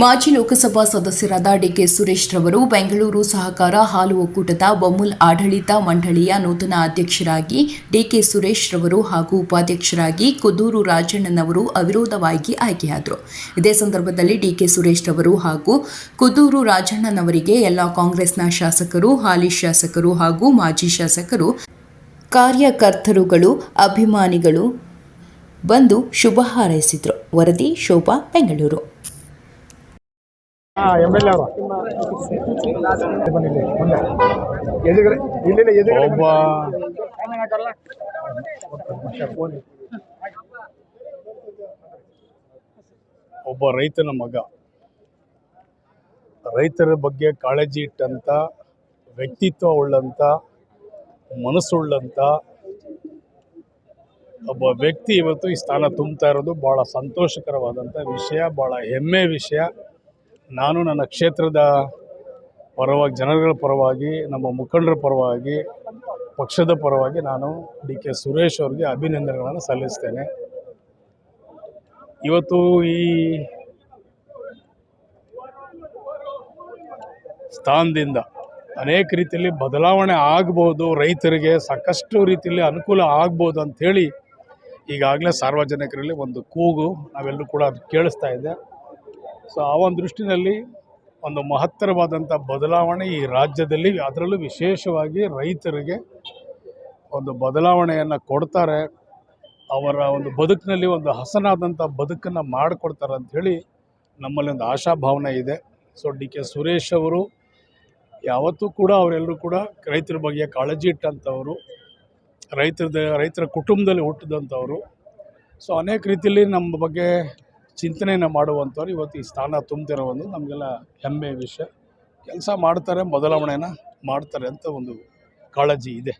ಮಾಜಿ ಲೋಕಸಭಾ ಸದಸ್ಯರಾದ ಡಿಕೆ ಸುರೇಶ್ ರವರು, ಬೆಂಗಳೂರು ಸಹಕಾರ ಹಾಲು ಒಕ್ಕೂಟದ ಬಮುಲ್ ಆಡಳಿತ ಮಂಡಳಿಯ ನೂತನ ಅಧ್ಯಕ್ಷರಾಗಿ ಡಿಕೆ ಸುರೇಶ್ ರವರು ಹಾಗೂ ಉಪಾಧ್ಯಕ್ಷರಾಗಿ ಕುದೂರು ರಾಜಣ್ಣನವರು ಅವಿರೋಧವಾಗಿ ಆಯ್ಕೆಯಾದರು. ಇದೇ ಸಂದರ್ಭದಲ್ಲಿ ಡಿಕೆ ಸುರೇಶ್ ರವರು ಹಾಗೂ ಕುದೂರು ರಾಜಣ್ಣನವರಿಗೆ ಎಲ್ಲ ಕಾಂಗ್ರೆಸ್ನ ಶಾಸಕರು, ಹಾಲಿ ಶಾಸಕರು ಹಾಗೂ ಮಾಜಿ ಶಾಸಕರು, ಕಾರ್ಯಕರ್ತರುಗಳು, ಅಭಿಮಾನಿಗಳು ಬಂದು ಶುಭ ಹಾರೈಸಿದರು. ವರದಿ ಶೋಭಾ, ಬೆಂಗಳೂರು. ಹಾ ಎಂ ಅವರು. ಒಬ್ಬ ರೈತನ ಮಗ. ರೈತರ ಬಗ್ಗೆ ಕಾಳಜಿ ಇಟ್ಟಂಥ ವ್ಯಕ್ತಿತ್ವ ಉಳ್ಳಂಥ ಮನಸ್ಸುಳ್ಳಂಥ ಒಬ್ಬ ವ್ಯಕ್ತಿ ಇವತ್ತು ಈ ಸ್ಥಾನ ತುಂಬ್ತಾ ಇರೋದು ಭಾಳ ಸಂತೋಷಕರವಾದಂಥ ವಿಷಯ ಭಾಳ ಹೆಮ್ಮೆ ವಿಷಯ. ನಾನು ನನ್ನ ಕ್ಷೇತ್ರದ ಪರವಾಗಿ ಜನಗಳ ಪರವಾಗಿ, ನಮ್ಮ ಮುಖಂಡರ ಪರವಾಗಿ, ಪಕ್ಷದ ಪರವಾಗಿ ನಾನು ಡಿ ಕೆ ಸುರೇಶ್ ಅವರಿಗೆ ಅಭಿನಂದನೆಗಳನ್ನು ಸಲ್ಲಿಸ್ತೇನೆ. ಇವತ್ತು ಈ ಸ್ಥಾನದಿಂದ ಅನೇಕ ರೀತಿಯಲ್ಲಿ ಬದಲಾವಣೆ ಆಗ್ಬೋದು, ರೈತರಿಗೆ ಸಾಕಷ್ಟು ರೀತಿಯಲ್ಲಿ ಅನುಕೂಲ ಆಗ್ಬೋದು ಅಂಥೇಳಿ ಈಗಾಗಲೇ ಸಾರ್ವಜನಿಕರಲ್ಲಿ ಒಂದು ಕೂಗು ನಾವೆಲ್ಲರೂ ಕೂಡ ಅದು ಕೇಳಿಸ್ತಾ ಇದೆ. ಸೊ ಆ ಒಂದು ದೃಷ್ಟಿನಲ್ಲಿ ಒಂದು ಮಹತ್ತರವಾದಂಥ ಬದಲಾವಣೆ ಈ ರಾಜ್ಯದಲ್ಲಿ, ಅದರಲ್ಲೂ ವಿಶೇಷವಾಗಿ ರೈತರಿಗೆ ಒಂದು ಬದಲಾವಣೆಯನ್ನು ಕೊಡ್ತಾರೆ. ಅವರ ಒಂದು ಬದುಕಿನಲ್ಲಿ ಒಂದು ಹಸನಾದಂಥ ಬದುಕನ್ನು ಮಾಡಿಕೊಡ್ತಾರೆ ಅಂಥೇಳಿ ನಮ್ಮಲ್ಲಿ ಒಂದು ಆಶಾಭಾವನೆ ಇದೆ. ಸೊ ಡಿ ಕೆ ಸುರೇಶ್ ಅವರು ಯಾವತ್ತೂ ಕೂಡ ಅವರೆಲ್ಲರೂ ಕೂಡ ರೈತರ ಬಗ್ಗೆ ಕಾಳಜಿ ಇಟ್ಟಂಥವರು, ರೈತರದ, ರೈತರ ಕುಟುಂಬದಲ್ಲಿ ಹುಟ್ಟಿದಂಥವರು. ಸೊ ಅನೇಕ ರೀತಿಯಲ್ಲಿ ನಮ್ಮ ಬಗ್ಗೆ ಚಿಂತನೆಯನ್ನು ಮಾಡುವಂಥವ್ರು ಇವತ್ತು ಈ ಸ್ಥಾನ ತುಂಬ್ತಿರೋ ನಮಗೆಲ್ಲ ಹೆಮ್ಮೆ ವಿಷಯ. ಕೆಲಸ ಮಾಡ್ತಾರೆ ಬದಲಾವಣೆಯನ್ನು ಮಾಡ್ತಾರೆ ಅಂತ ಒಂದು ಕಾಳಜಿ ಇದೆ.